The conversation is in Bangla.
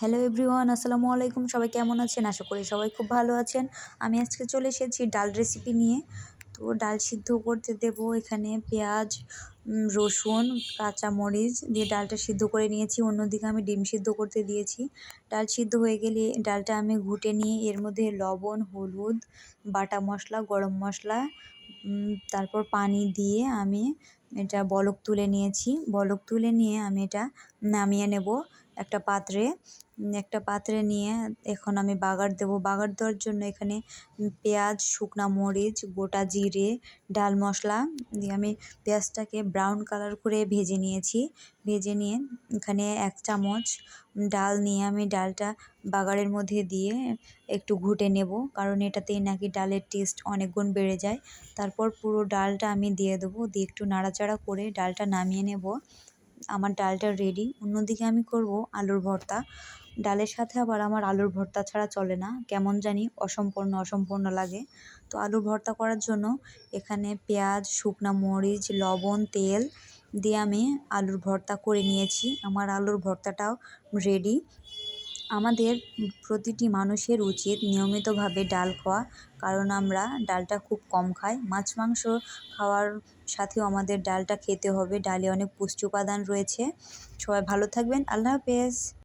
হ্যালো এভরিওয়ান আসসালামু আলাইকুম। সবাই কেমন আছেন? আশা করি সবাই খুব ভালো আছেন। আমি আজকে চলে এসেছি ডাল রেসিপি নিয়ে। তো ডাল সিদ্ধ করতে দেব এখানে পেঁয়াজ রসুন, কাঁচামরিচ দিয়ে ডালটা সিদ্ধ করে নিয়েছি। অন্যদিকে আমি ডিম সিদ্ধ করতে দিয়েছি। ডাল সিদ্ধ হয়ে গেলে ডালটা আমি ঘুটে নিয়ে এর মধ্যে লবণ, হলুদ, বাটা মশলা, গরম মশলা তারপর পানি দিয়ে আমি এটা বলক তুলে নিয়েছি। বলক তুলে নিয়ে আমি এটা নামিয়ে নেব। একটা পাত্রে একটা পাত্রে নিয়ে এখন আমি বাগার দেবো। বাগার দেওয়ার জন্য এখানে পেঁয়াজ, শুকনা মরিচ, গোটা জিরে, ডাল মশলা দিয়ে আমি পেঁয়াজটাকে ব্রাউন কালার করে ভেজে নিয়েছি। ভেজে নিয়ে এখানে এক চামচ ডাল নিয়ে আমি ডালটা বাগারের মধ্যে দিয়ে একটু ঘুটে নেব, কারণ এটাতেই নাকি ডালের টেস্ট অনেক গুণ বেড়ে যায়। তারপর পুরো ডালটা আমি দিয়ে দেবো, দিয়ে একটু নাড়াচাড়া করে ডালটা নামিয়ে নেব। আমার ডালটা রেডি অন্যদিকে আমি করব আলুর ভর্তা। ডালের সাথে আবার আমার আলুর ভর্তা ছাড়া চলে না। কেমন জানি অসম্পূর্ণ অসম্পূর্ণ লাগে। তো আলুর ভর্তা করার জন্য এখানে পেঁয়াজ, শুকনা মরিচ, লবণ, তেল দিয়ে আমি আলুর ভর্তা করে নিয়েছি। আমার আলুর ভর্তাটাও রেডি আমাদের প্রতিটি মানুষের উচিত নিয়মিতভাবে ডাল খাওয়া, কারণ আমরা ডালটা খুব কম খাই। মাছ, মাংস খাওয়ার সাথেও আমাদের ডালটা খেতে হবে। ডালে অনেক পুষ্টি উপাদান রয়েছে। সবাই ভালো থাকবেন। আল্লাহ হাফেজ।